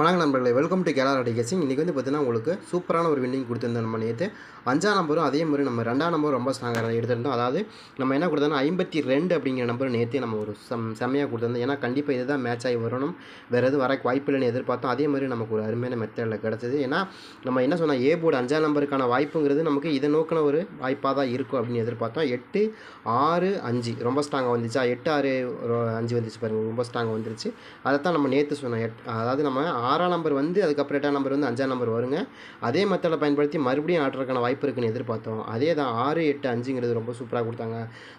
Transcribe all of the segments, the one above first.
வணக்கம் நண்பர்களே welcome to கேலார் அடிகேசிங் இன்றைக்கி வந்து பார்த்தீங்கன்னா உங்களுக்கு சூப்பரான ஒரு வின்னிங் கொடுத்துருந்தோம் நம்ம நேற்று அஞ்சாம் நம்பரும் அதே மாதிரி நம்ம ரெண்டாம் நம்பரும் ரொம்ப ஸ்ட்ராங்காக எடுத்திருந்தோம். அதாவது நம்ம என்ன கொடுத்தோம்னா ஐம்பத்தி ரெண்டு அப்படிங்கிற நம்பர் நேற்றே நம்ம ஒரு செம் செம்மையாக கொடுத்துருந்தோம். ஏன்னா கண்டிப்பாக இதுதான் மேட்ச் ஆகி வரணும். வேறு எதுவும் வர வாய்ப்பு இல்லைன்னு எதிர்பார்த்தோம். அதே மாதிரி நமக்கு ஒரு அருமையான மெத்தடில் கிடச்சிது. ஏன்னா நம்ம என்ன சொன்னால் ஏ போர்டு அஞ்சாம் நம்பருக்கான வாய்ப்புங்கிறது நமக்கு இதை நோக்கின ஒரு வாய்ப்பாக தான் இருக்கும் அப்படின்னு எதிர்பார்த்தோம். எட்டு ஆறு அஞ்சு ரொம்ப ஸ்ட்ராங்காக வந்துச்சா. எட்டு ஆறு அஞ்சு வந்துச்சு பாருங்கள் ரொம்ப ஸ்ட்ராங்காக வந்துருச்சு. அதை தான் நம்ம நேற்று சொன்னோம். எட் அதாவது நம்ம ஆறாம் நம்பர் வந்து அதுக்கப்புறம் எட்டாம் நம்பர் வந்து அஞ்சாம் நம்பர் வருங்க. அதே மெத்தடை பயன்படுத்தி மறுபடியும் ஆடுறதுக்கான வாய்ப்பு இருக்குன்னு எதிர்பார்த்தோம். அதே தான் ஆறு எட்டு அஞ்சுங்கிறது ரொம்ப சூப்பராக கொடுத்தாங்க.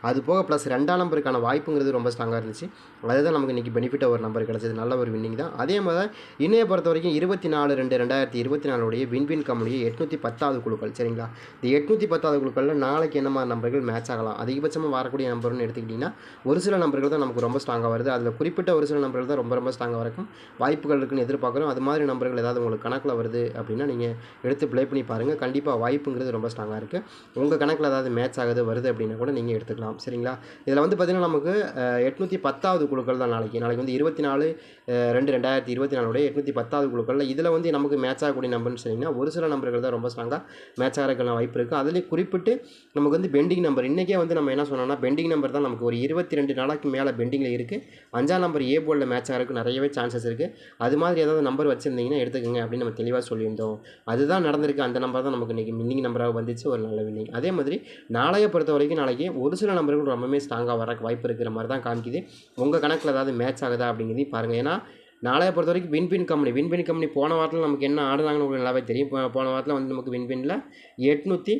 அது போக ப்ளஸ் ரெண்டாம் நம்பருக்கான வாய்ப்புங்கிறது ரொம்ப ஸ்ட்ராங்காக இருந்துச்சு. அதுதான் நமக்கு இன்றைக்கி பெனிஃபிட்டாக ஒரு நம்பர் கிடச்சது. நல்ல ஒரு வின்னிங் தான். அதே மாதிரி தான் இன்னைய பொறுத்த வரைக்கும் இருபத்தி நாலு ரெண்டு ரெண்டாயிரத்தி இருபத்தி நாலுடைய வின்வின் கம்பெனியை எட்நூற்றி பத்தாவது குழுக்கள் சரிங்களா? இந்த எட்நூற்றி பத்தாவது குழுக்களில் நாளைக்கு என்ன மாதிரி நம்பர்கள் மேட்ச் ஆகலாம்? அதிகபட்சமாக வரக்கூடிய நம்பர்னு எடுத்துக்கிட்டிங்கன்னா ஒரு சில நம்பர்கள் தான் நமக்கு ரொம்ப ஸ்ட்ராங்காக வருது. அதில் குறிப்பிட்ட ஒரு சில நம்பர்கள் தான் ரொம்ப ரொம்ப ஸ்ட்ராங்காக இருக்கும் வாய்ப்புகள் இருக்குன்னு எதிர்பார்க்குறோம். அது மாதிரி நம்பர்கள் ஏதாவது உங்களுக்கு கணக்கில் வருது அப்படின்னா நீங்கள் எடுத்து ப்ளே பண்ணி பாருங்கள் கண்டிப்பாக வாய்ப்புங்கிறது ரொம்ப ஸ்ட்ராங்காக இருக்குது உங்கள் கணக்கில் ஏதாவது மேட்ச் ஆகுது வருது அப்படின்னா கூட நீங்கள் எடுத்துக்கலாம். சரிங்களா? இதில் வந்து பார்த்திங்கன்னா நமக்கு எட்நூற்றி பத்தாவது குழுக்கள் தான் நாளைக்கு. நாளைக்கு வந்து இருபத்தி நாலு ரெண்டு ரெண்டாயிரத்தி இருபத்தி நாலுடைய எட்நூற்றி பத்தாவது குழுக்களில் இதில் வந்து நமக்கு மேட்ச் ஆகக்கூடிய நம்பர்னு சொன்னிங்கன்னா ஒரு சில நம்பர்கள் தான் ரொம்ப ஸ்ட்ராங்காக மேட்ச் ஆகிறதுக்கான வாய்ப்பு இருக்குது அதுலேயும் குறிப்பிட்டு நமக்கு வந்து பெண்டிங் நம்பர் இன்றைக்கே வந்து நம்ம என்ன சொன்னோம்னா பெண்டிங் நம்பர் தான் நமக்கு ஒரு இருபத்தி ரெண்டு நாளைக்கு மேலே பெண்டிங்கில் இருக்குது அஞ்சாம் நம்பர் ஏ போர்டில் மேட்ச் ஆகிறதுக்கு நிறையவே சான்சஸ் இருக்குது அது மாதிரி ஏதாவது நம்பர் வச்சுருந்தீங்கன்னா எடுத்துக்கோங்க அப்படின்னு நம்ம தெளிவாக சொல்லியிருந்தோம். அதுதான் நடந்திருக்கு. அந்த நம்பர் தான் நமக்கு இன்றைக்கி வின்னிங் நம்பராக வந்துச்சு. ஒரு நல்ல வின்னிங் அதே மாதிரி நாளைய பொறுத்த வரைக்கும் நாளைக்கு ஒரு சில நம்பர்கள் ரொம்பவே ஸ்ட்ராங்காக வர வாய்ப்பு இருக்கிற மாதிரி தான் காமிக்குது. உங்கள் கணக்கில் ஏதாவது மேட்ச் ஆகுதா அப்படிங்கிறதையும் பாருங்கள் ஏன்னா நாளைய பொறுத்த வரைக்கும் வின்பின் கம்பெனி வின்பின் கம்பெனி போன வாரத்தில் நமக்கு என்ன ஆடுனாங்கன்னு உங்களுக்கு நல்லாவே தெரியும். போன வாரத்தில் வந்து நமக்கு வின்பின்ல எட்நூற்றி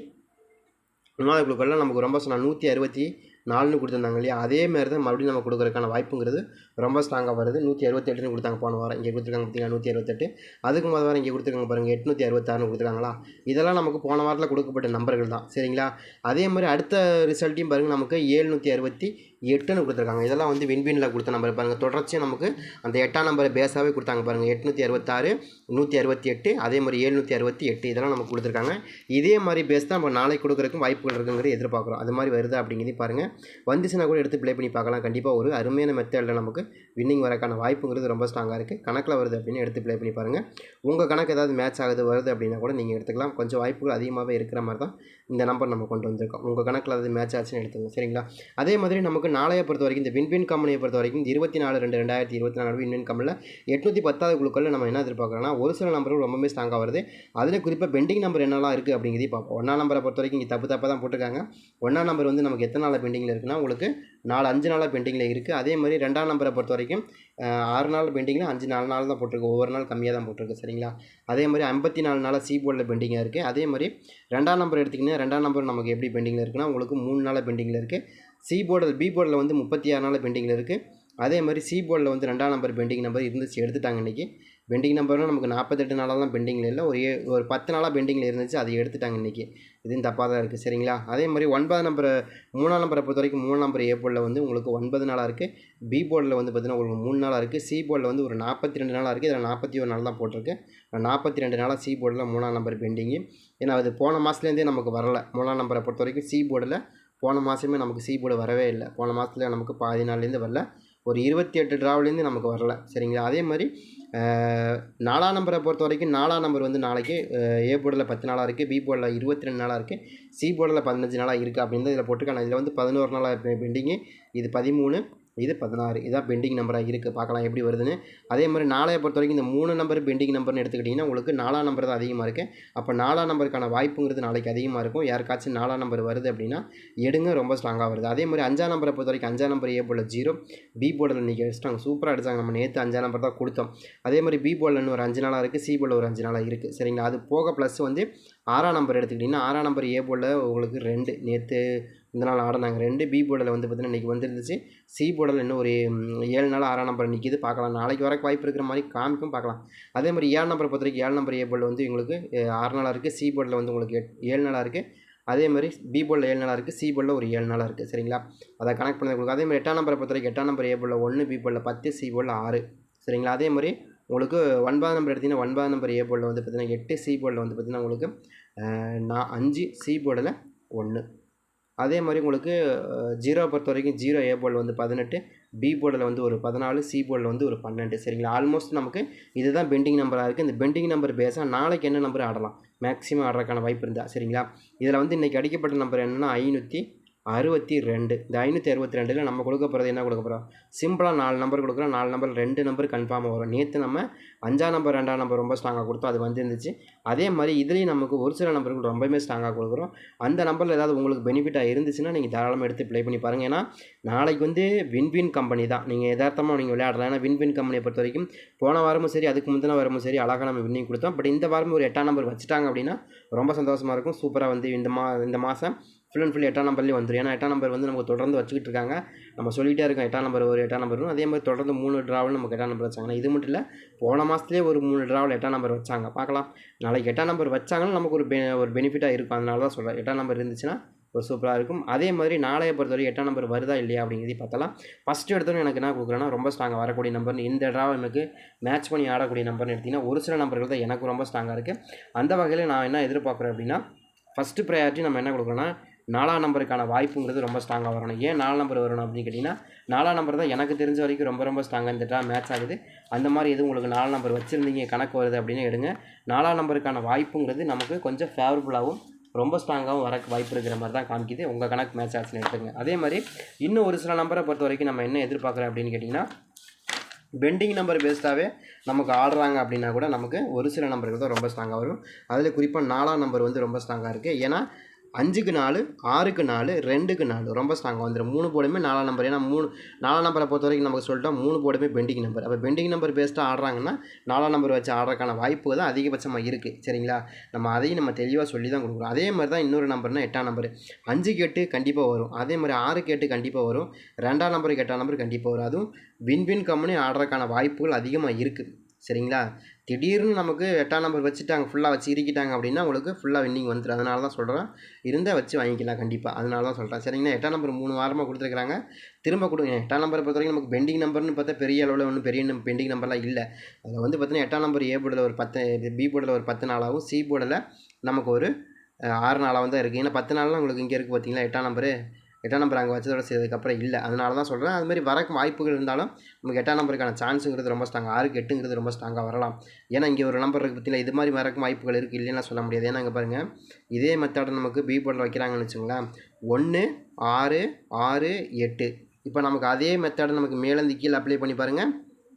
மூணாவது குழுக்கள்லாம் நமக்கு ரொம்ப சொன்னால் நூற்றி அறுபத்தி நாலுன்னு கொடுத்துருந்தாங்க இல்லையா? அதே மாதிரி தான் மறுபடியும் நம்ம கொடுக்குறதுக்கான வாய்ப்புங்கிறது ரொம்ப ஸ்ட்ராங்காக வருது. நூற்றி அறுபத்தெட்டுன்னு கொடுத்தாங்க போன வாரம். இங்கே கொடுத்துருக்காங்க பார்த்தீங்கன்னா நூற்றி அறுபத்தெட்டு. அதுக்கு முதல் வாரம் இங்கே கொடுத்துருக்காங்க பாருங்கள் எட்நூற்றி அறுபத்தாறுன்னு கொடுத்துருக்காங்களா? இதெல்லாம் நமக்கு போன வாரத்தில் கொடுக்கப்பட்ட நம்பர்கள் தான். சரிங்களா? அதே மாதிரி அடுத்த ரிசல்ட்டையும் பாருங்கள் நமக்கு ஏழ்நூற்றி அறுபத்தி எட்டுன்னு கொடுத்துருக்காங்க. இதெல்லாம் வந்து விண்வினில் கொடுத்த நம்பர் பாருங்கள் தொடர்ச்சியாக நமக்கு அந்த எட்டாம் நம்பரை பேஸாகவே கொடுத்தாங்க பாருங்கள் எட்நூற்றி அறுபத்தாறு நூற்றி அறுபத்தி எட்டு அதே மாதிரி ஏழ்நூற்றி அறுபத்தி எட்டு இதெல்லாம் நமக்கு கொடுத்துருக்காங்க. இதே மாதிரி பேஸ் தான் நம்ம நாளைக்கு கொடுக்குறதுக்கும் வாய்ப்புகள் இருக்குங்கிறது எதிர்பார்க்குறோம். அது மாதிரி வருது அப்படிங்கிறதையும் பாருங்கள் வந்துச்சுன்னா கூட எடுத்து ப்ளே பண்ணி பார்க்கலாம். கண்டிப்பாக ஒரு அருமையான மெத்தடில் நமக்கு வின்னிங் வரக்கான வாய்ப்புங்கிறது ரொம்ப ஸ்ட்ராங்காக இருக்குது கணக்கில் வருது அப்படின்னு எடுத்து ப்ளே பண்ணி பாருங்கள் உங்கள் கணக்கு ஏதாவது மேட்ச் ஆகுது வருது அப்படின்னா கூட நீங்கள் எடுத்துக்கலாம். கொஞ்சம் வாய்ப்புகள் அதிகமாகவே இருக்கிற மாதிரி தான் இந்த நம்பர் நம்ம கொண்டு வந்திருக்கோம். உங்கள் கணக்கில் அது மேட்ச் ஆச்சுன்னு எடுத்துக்கோங்க. சரிங்களா? அதே மாதிரி நமக்கு நாளைய பொறுத்த வரைக்கும் இந்த வின்வின் கம்பெனியை பொறுத்த வரைக்கும் இருபத்தி நாலு ரெண்டு ரெண்டாயிரத்தி இருபத்தி நாலு வின்வின் கம்பெனியில் எட்நூற்றி பத்தாவது குழுக்களில் நம்ம என்ன எதிர்பார்க்குறோம்னா ஒரு சில நம்பர்கள் ரொம்பவே ஸ்ட்ராங்காக வருது. அதில் குறிப்பாக பெண்டிங் நம்பர் என்னெல்லாம் இருக்குது அப்படிங்கிறதையும் பார்ப்போம். ஒன்றாம் நம்பரை பொறுத்த வரைக்கும் இங்கே தப்பு தப்பாக தான் போட்டிருக்காங்க. ஒன்றாம் நம்பர் வந்து நமக்கு எத்தனை நாள் பெண்டிங்கில் இருக்குன்னா உங்களுக்கு நாலு அஞ்சு நாளாக பெண்டிங்கில் இருக்குது அதே மாதிரி ரெண்டாம் நம்பரை பொறுத்த வரைக்கும் ஆறு நாள் பெண்டிங்கில் அஞ்சு நாலு நாள் தான் போட்டிருக்கு. ஒவ்வொரு நாள் கம்மியாக தான் போட்டிருக்கு சரிங்களா? அதே மாதிரி ஐம்பத்தி நாலு நாளாக சி போர்டில் பெண்டிங்காக இருக்குது அதே மாதிரி ரெண்டாம் நம்பர் எடுத்திங்கன்னா ரெண்டாம் நம்பர் நமக்கு எப்படி பெண்டிங்கில் இருக்குன்னா உங்களுக்கு மூணு நாளாக பெண்டிங்கில் இருக்குது சி போர்டில் பி போர்டில் வந்து முப்பத்தி ஆறு நாள் பெண்டிங்கில் இருக்குது அதே மாதிரி சி போர்டில் வந்து ரெண்டாம் நம்பர் பெண்டிங் நம்பர் இருந்துச்சு எடுத்துட்டாங்க இன்றைக்கி பெண்டிங் நம்பரும் நமக்கு நாற்பத்தெட்டு நாளாக பெண்டிங்கில் இல்லை ஒரு ஏ ஒரு பத்து நாளாக பெண்டிங்கில் இருந்துச்சு அதை எடுத்துட்டாங்க இன்றைக்கி இதுவும் தப்பாக தான் இருக்குது சரிங்களா? அதே மாதிரி ஒன்பது நம்பர் மூணாம் நம்பரை பொறுத்த வரைக்கும் மூணு நம்பர் ஏ போர்டில் வந்து உங்களுக்கு ஒன்பது நாளாக இருக்குது பி போர்டில் வந்து பார்த்திங்கன்னா உங்களுக்கு மூணு நாளாக இருக்குது சி போர்டில் வந்து ஒரு நாற்பத்தி ரெண்டு நாளாக இருக்குது இதில் நாற்பத்தி ஒரு நாள் தான் போட்டிருக்கு. நாற்பத்தி ரெண்டு நாளாக சி போர்டில் மூணாம் நம்பர் பெண்டிங்கு ஏன்னா அது போன மாதத்துலேருந்தே நமக்கு வரலை. மூணாம் நம்பரை பொறுத்த வரைக்கும் சி போர்டில் போன மாதமே நமக்கு சி போர்டு வரவே இல்லை. போன மாதத்துல நமக்கு பாதி நாள்லேருந்து வரல. ஒரு இருபத்தி எட்டு ட்ராவ்லேருந்து நமக்கு வரல. சரிங்களா? அதே மாதிரி நாலாம் நம்பரை பொறுத்த வரைக்கும் நாலாம் நம்பர் வந்து நாளைக்கு ஏ போர்டில் பத்து நாளாக இருக்குது பி போர்டில் இருபத்தி ரெண்டு நாளாக இருக்குது சி போர்டில் பதினஞ்சு நாளாக இருக்குது அப்படின்னு இதில் போட்டிருக்காங்க. இதில் வந்து பதினோரு நாளாக பெண்டிங்கு இது பதிமூணு. இது பதினாறு. இதான் பெண்டிங் நம்பராக இருக்குது பார்க்கலாம் எப்படி வருதுன்னு. அதே மாதிரி நாளைய பொறுத்த வரைக்கும் இந்த மூணு நம்பர் பெண்டிங் நம்பர்னு எடுத்துக்கிட்டிங்கன்னா உங்களுக்கு நாலாம் நம்பர் தான் அதிகமாக இருக்குது அப்போ நாலாம் நம்பருக்கான வாய்ப்புங்கிறது நாளைக்கு அதிகமாக இருக்கும். யாருக்காச்சும் நாலாம் நம்பர் வருது அப்படின்னா எடுங்க. ரொம்ப ஸ்ட்ராங்காக வருது. அதே மாதிரி அஞ்சாம் நம்பரை பொறுத்த வரைக்கும் அஞ்சாம் நம்பர் ஏ போல் ஜீரோ பி போர்டில் இன்றைக்கி அடிச்சிட்டாங்க. சூப்பராக அடித்தாங்க நம்ம நேற்று அஞ்சாம் நம்பர் தான் கொடுத்தோம். அதே மாதிரி பி போர்டில் ஒரு அஞ்சு நாளாக இருக்குது சி போர்டில் ஒரு அஞ்சு நாளாக இருக்குது சரிங்களா? அது போக ப்ளஸ் வந்து ஆறாம் நம்பர் எடுத்துக்கிட்டிங்கன்னா ஆறாம் நம்பர் ஏ போர்டில் உங்களுக்கு ரெண்டு. நேற்று இந்த நாள் ஆடினாங்க. ரெண்டு பி போர்டில் வந்து பார்த்தீங்கன்னா இன்றைக்கி வந்துருந்துச்சு. சி போர்டில் இன்னும் ஒரு ஏழு நாள் ஆறாம் நம்பர் நிற்கிது பார்க்கலாம். நாளைக்கு வரைக்கும் வாய்ப்பு இருக்கிற மாதிரி காமிக்கும் பார்க்கலாம். அதே மாதிரி ஏழு நம்பரை பொறுத்த வரைக்கும் ஏழு நம்பர் ஏ போர்டில் வந்து உங்களுக்கு ஆறு நாளாக இருக்குது சி போர்டில் வந்து உங்களுக்கு எட் ஏழு நாளாக இருக்குது அதே மாதிரி பி போர்டில் ஏழு நாளாக இருக்குது சி போர்டில் ஒரு ஏழு நாளாக இருக்குது சரிங்களா? அதை கனெக்ட் பண்ணி கொடுக்கும் அதே மாதிரி எட்டாம் நம்பரை பொறுத்த வரைக்கும் எட்டாம் நம்பர் ஏ போர்டில் ஒன்று பி போர்டில் பத்து சி போர்டில் ஆறு. சரிங்களா? அதே மாதிரி உங்களுக்கு ஒன்பதாம் நம்பர் எடுத்திங்கன்னா ஒன்பதாம் நம்பர் ஏ போர்டில் வந்து பார்த்தீங்கன்னா எட்டு சி போர்டில் வந்து பார்த்தீங்கன்னா உங்களுக்கு நான் அஞ்சு சி போர்டில் ஒன்று அதே மாதிரி உங்களுக்கு ஜீரோ பொறுத்த வரைக்கும் ஜீரோ ஏ போர்டில் வந்து பதினெட்டு பி போர்டில் வந்து ஒரு பதினாலு சி போர்டில் வந்து ஒரு பன்னெண்டு. சரிங்களா? ஆல்மோஸ்ட் நமக்கு இதுதான் பெண்டிங் நம்பராக இருக்குது இந்த பெண்டிங் நம்பர் பேஸாக நாளைக்கு என்ன நம்பர் ஆடலாம்? மேக்ஸிமம் ஆடுறதுக்கான வாய்ப்பு இருந்தால் சரிங்களா? இதில் வந்து இன்றைக்கி அடிக்கப்பட்ட நம்பர் என்னென்னா ஐநூற்றி அறுபத்தி ரெண்டு. இந்த ஐநூற்றி அறுபத்தி ரெண்டில் நம்ம கொடுக்க போகிறது என்ன கொடுக்க போகிறோம் சிம்பிளாக நாலு நம்பர் கொடுக்குறோம். நாலு நம்பர் ரெண்டு நம்பர் கன்ஃபார்மாக வரும். நேற்று நம்ம அஞ்சாம் நம்பர் ரெண்டாம் நம்பர் ரொம்ப ஸ்ட்ராங்காக கொடுத்தோம். அது வந்துருந்துச்சு. அதே மாதிரி இதுலேயும் நமக்கு ஒரு சில நம்பர்கள் ரொம்பவே ஸ்ட்ராங்காக கொடுக்குறோம். அந்த நம்பரில் ஏதாவது உங்களுக்கு பெனிஃபிட்டாக இருந்துச்சுன்னா நீங்கள் தாராளமாக எடுத்து ப்ளே பண்ணி பாருங்கள் ஏன்னா நாளைக்கு வந்து வின்வின் கம்பெனி தான். நீங்கள் எதார்த்தமாக நீங்கள் விளையாடலாம். ஏன்னா வின்வின் கம்பெனியை பொறுத்த வரைக்கும் போன வாரமும் சரி அதுக்கு முந்தின வாரமும் சரி அழகாக நம்ம வின்னிங் கொடுத்தோம். பட் இந்த வாரமும் ஒரு எட்டாம் நம்பர் வச்சுட்டாங்க அப்படின்னா ரொம்ப சந்தோஷமாக இருக்கும். சூப்பராக வந்து இந்த மா இந்த மாதம் ஃபுல் அண்ட் ஃபுல் எட்டாம் நம்பர்லேயே வந்துடும் ஏன்னா எட்டாம் நம்பர் வந்து நமக்கு தொடர்ந்து வச்சுக்கிட்டு இருக்காங்க நம்ம சொல்லிகிட்டே இருக்கோம் எட்டாம் நம்பர் ஒரு எட்டாம் நம்பர் வரும் அதே மாதிரி தொடர்ந்து மூணு ட்ராவல் நமக்கு எட்டாம் நம்பர் வச்சாங்க இது மட்டும் இல்லை போன மாதத்துலேயே ஒரு மூணு ட்ராவல் எட்டாம் நம்பர் வச்சாங்க. பார்க்கலாம். நாளைக்கு எட்டாம் நம்பர் வச்சாங்கன்னா நமக்கு ஒரு பெ ஒரு பெனிஃபிட்டாக இருக்கும். அதனால தான் சொல்கிறேன் எட்டாம் நம்பர் இருந்துச்சுன்னா ஒரு சூப்பராக இருக்கும். அதே மாதிரி நாளைய பொறுத்தவரை எட்டாம் நம்பர் வருதா இல்லையா அப்படிங்கிறத பார்த்தலாம் ஃபஸ்ட்டு எடுத்தோன்னு எனக்கு என்ன கொடுக்குறேன்னா ரொம்ப ஸ்ட்ராங்காக வரக்கூடிய நம்பர் இந்த ட்ராவ் எனக்கு மேட்ச் பண்ணி ஆடக்கூடிய நம்பர்னு எடுத்திங்கன்னா ஒரு சில நம்பர்கள் தான் எனக்கு ரொம்ப ஸ்ட்ராங்காக இருக்குது அந்த வகையில் நான் என்ன எதிர்பார்க்குறேன் அப்படின்னா ஃபஸ்ட்டு ப்ரையாரிட்டி நம்ம என்ன கொடுக்குறோன்னா நாலாம் நம்பருக்கான வாய்ப்புங்கிறது ரொம்ப ஸ்ட்ராங்காக வரணும். ஏன் நாலு நம்பர் வரணும் அப்படின்னு கேட்டிங்கன்னா நாலாம் நம்பர் தான் எனக்கு தெரிஞ்ச வரைக்கும் ரொம்ப ரொம்ப ஸ்ட்ராங்காக இந்த ட்ரா மேட்ச் ஆகுது. அந்த மாதிரி எதுவும் உங்களுக்கு நாலு நம்பர் வச்சுருந்தீங்க கணக்கு வருது அப்படின்னு எடுங்க. நாலாம் நம்பருக்கான வாய்ப்புங்கிறது நமக்கு கொஞ்சம் ஃபேவரபுளாகவும் ரொம்ப ஸ்ட்ராங்காகவும் வர வாய்ப்பு இருக்கிற மாதிரி தான் காமிக்குது. உங்கள் கணக்கு மேட்ச் ஆச்சுன்னு எடுத்துங்க அதே மாதிரி இன்னும் ஒரு சில நம்பரை பொறுத்த வரைக்கும் நம்ம என்ன எதிர்பார்க்குறோம் அப்படின்னு கேட்டிங்கன்னா பெண்டிங் நம்பர் பேஸ்டாகவே நமக்கு ஆடுறாங்க அப்படின்னா கூட நமக்கு ஒரு சில நம்பர்கள் தான் ரொம்ப ஸ்ட்ராங்காக வரும். அதில் குறிப்பாக நாலாம் நம்பர் வந்து ரொம்ப ஸ்ட்ராங்காக இருக்குது ஏன்னா அஞ்சுக்கு நாலு ஆறுக்கு நாலு ரெண்டுக்கு நாலு. ரொம்ப ஸ்ட்ராங்காக வந்துடும் மூணு போர்டுமே நாலாம் நம்பர் ஏன்னா மூணு நாலாம் நம்பரை பொறுத்த வரைக்கும் நமக்கு சொல்லிட்டோம் மூணு போர்டுமே பெண்டிங் நம்பர் அப்போ பெண்டிங் நம்பர் பேஸ்ட்டாக ஆடுறாங்கன்னா நாலாம் நம்பர் வச்சு ஆடுறதுக்கான வாய்ப்பு தான் அதிகபட்சமாக இருக்குது சரிங்களா? நம்ம அதையும் நம்ம தெளிவாக சொல்லி தான் கொடுக்குறோம் அதே மாதிரி தான் இன்னொரு நம்பர்னால் எட்டாம் நம்பர் அஞ்சுக்கு எட்டு கண்டிப்பாக வரும். அதே மாதிரி ஆறுக்கு எட்டு கண்டிப்பாக வரும். ரெண்டாம் நம்பருக்கு எட்டாம் நம்பர் கண்டிப்பாக வரும். அதுவும் வின் வின் கம்பெனி ஆடுறதுக்கான வாய்ப்புகள் அதிகமாக இருக்குது சரிங்களா? திடீர்னு நமக்கு எட்டாம் நம்பர் வச்சுட்டாங்க ஃபுல்லாக வச்சு இறுக்கிட்டாங்க அப்படின்னா உங்களுக்கு ஃபுல்லாக வின்னிங் வந்துடும் அதனால தான் சொல்கிறேன் இருந்தால் வச்சு வாங்கிக்கலாம் கண்டிப்பாக அதனால தான் சொல்கிறேன் சரிங்களா? எட்டாம் நம்பர் மூணு வாரமாக கொடுத்துருக்காங்க திரும்ப கொடுங்க. எட்டாம் நம்பரை பொறுத்த வரைக்கும் நமக்கு பெண்டிங் நம்பர்னு பார்த்தா பெரிய அளவில் ஒன்றும் பெரிய பெண்டிங் நம்பர்லாம் இல்லை. அதில் வந்து பார்த்தீங்கன்னா எட்டாம் நம்பர் ஏ போர்டில் ஒரு பத்து பி போர்டில் ஒரு பத்து நாளாகவும் சி போர்டில் நமக்கு ஒரு ஆறு நாளாகவும் தான் இருக்குது ஏன்னா பத்து நாள்லாம் உங்களுக்கு இங்கே இருக்குது பார்த்தீங்களா எட்டாம் நம்பரு? எட்டாம் நம்பர் அங்கே வச்சதோட சேர்த்ததுக்கப்புறம் இல்லை. அதனால தான் சொல்கிறேன் அது மாதிரி வரக்கு வாய்ப்புகள் இருந்தாலும் நமக்கு எட்டாம் நம்பருக்கான சான்ஸுங்கிறது ரொம்ப ஸ்ட்ராங் ஆறுக்கு எட்டுங்கிறது ரொம்ப ஸ்ட்ராங்காக வரலாம். ஏன்னா இங்கே ஒரு நம்பர் இருக்குது பார்த்தீங்களா? இது மாதிரி வரக்கும் வாய்ப்புகள் இருக்குது இல்லைன்னா சொல்ல முடியாது. ஏன்னா அங்கே பாருங்கள் இதே மெத்தடை நமக்கு பி போர்டில் வைக்கிறாங்கன்னு வச்சுங்களேன். ஒன்று ஆறு ஆறு எட்டு. இப்போ நமக்கு அதே மெத்தடை நமக்கு மேலேருந்து கீழே அப்ளை பண்ணி பாருங்கள்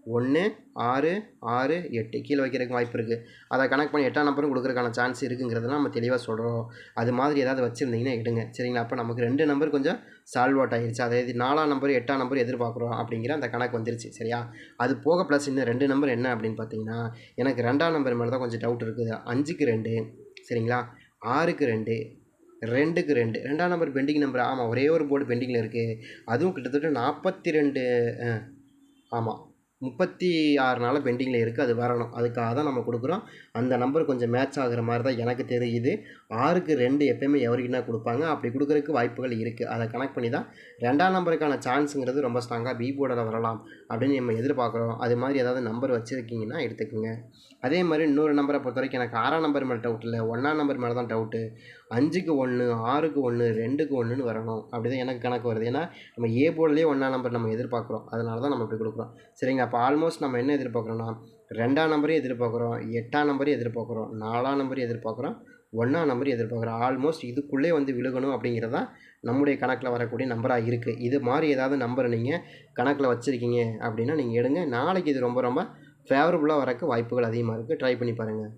ஒன்று ஆறு ஆறு எட்டு. கீழே வைக்கிறதுக்கு வாய்ப்பு இருக்குது அதை கனெக்ட் பண்ணி எட்டாம் நம்பரும் கொடுக்குறதுக்கான சான்ஸ் இருக்குங்கிறதெல்லாம் நம்ம தெளிவாக சொல்கிறோம் அது மாதிரி ஏதாவது வச்சுருந்தீங்கன்னா எடுங்க. சரிங்களா? அப்போ நமக்கு ரெண்டு நம்பர் கொஞ்சம் சால்வ் அவுட் ஆகிருச்சு அதாவது நாலாம் நம்பர் எட்டாம் நம்பர் எதிர்பார்க்குறோம் அப்படிங்கிற அந்த கணக்கு வந்துருச்சு. சரியா? அது போக ப்ளஸ் இன்னும் ரெண்டு நம்பர் என்ன அப்படின்னு பார்த்தீங்கன்னா எனக்கு ரெண்டாம் நம்பர் மேலே தான் கொஞ்சம் டவுட் இருக்குது. அஞ்சுக்கு ரெண்டு. சரிங்களா? ஆறுக்கு ரெண்டு. ரெண்டுக்கு ரெண்டு. ரெண்டாம் நம்பர் பெண்டிங் நம்பர் ஆமாம் ஒரே ஒரு போர்டு பெண்டிங்கில் இருக்குது அதுவும் கிட்டத்தட்ட நாற்பத்தி ரெண்டு ஆமாம் முப்பத்தி ஆறு நாள் பெண்டிங்கில் இருக்குது அது வரணும். அதுக்காக தான் நம்ம கொடுக்குறோம். அந்த நம்பர் கொஞ்சம் மேட்ச் ஆகுற மாதிரி தான் எனக்கு தெரியுது. ஆறுக்கு ரெண்டு எப்பயுமே எவருக்குன்னா கொடுப்பாங்க. அப்படி கொடுக்குறதுக்கு வாய்ப்புகள் இருக்குது. அதை கனெக்ட் பண்ணி தான் ரெண்டாம் நம்பருக்கான சான்ஸுங்கிறது ரொம்ப ஸ்ட்ராங்காக பி போர்டில் வரலாம் அப்படின்னு நம்ம எதிர்பார்க்குறோம். அது மாதிரி ஏதாவது நம்பர் வச்சுருக்கீங்கன்னா எடுத்துக்கோங்க. அதே மாதிரி இன்னொரு நம்பரை பொறுத்த வரைக்கும் எனக்கு ஆறாம் நம்பர் மேலே டவுட் இல்லை. ஒன்றாம் நம்பர் மேலே தான் டவுட்டு அஞ்சுக்கு ஒன்று ஆறுக்கு ஒன்று ரெண்டுக்கு ஒன்றுன்னு வரணும். அப்படி தான் எனக்கு கணக்கு வருது. ஏன்னா நம்ம ஏ போர்டிலே ஒன்றாம் நம்பர் நம்ம எதிர்பார்க்குறோம். அதனால தான் நம்ம இப்படி கொடுக்குறோம். சரிங்க அப்போ ஆல்மோஸ்ட் நம்ம என்ன எதிர்பார்க்குறோன்னா ரெண்டாம் நம்பரையும் எதிர்பார்க்குறோம் எட்டாம் நம்பரையும் எதிர்பார்க்குறோம் நாலாம் நம்பரையும் எதிர்பார்க்குறோம் ஒன்றாம் நம்பர் எதிர்பார்க்குறோம். ஆல்மோஸ்ட் இதுக்குள்ளே வந்து விழுகணும் அப்படிங்கிறது தான் நம்முடைய கணக்கில் வரக்கூடிய நம்பராக இருக்குது இது மாதிரி ஏதாவது நம்பரை நீங்கள் கணக்கில் வச்சுருக்கீங்க அப்படின்னா நீங்கள் எடுங்க. நாளைக்கு இது ரொம்ப ரொம்ப ஃபேவரபுளாக வரக்கு வாய்ப்புகள் அதிகமாக இருக்குது ட்ரை பண்ணி பாருங்கள்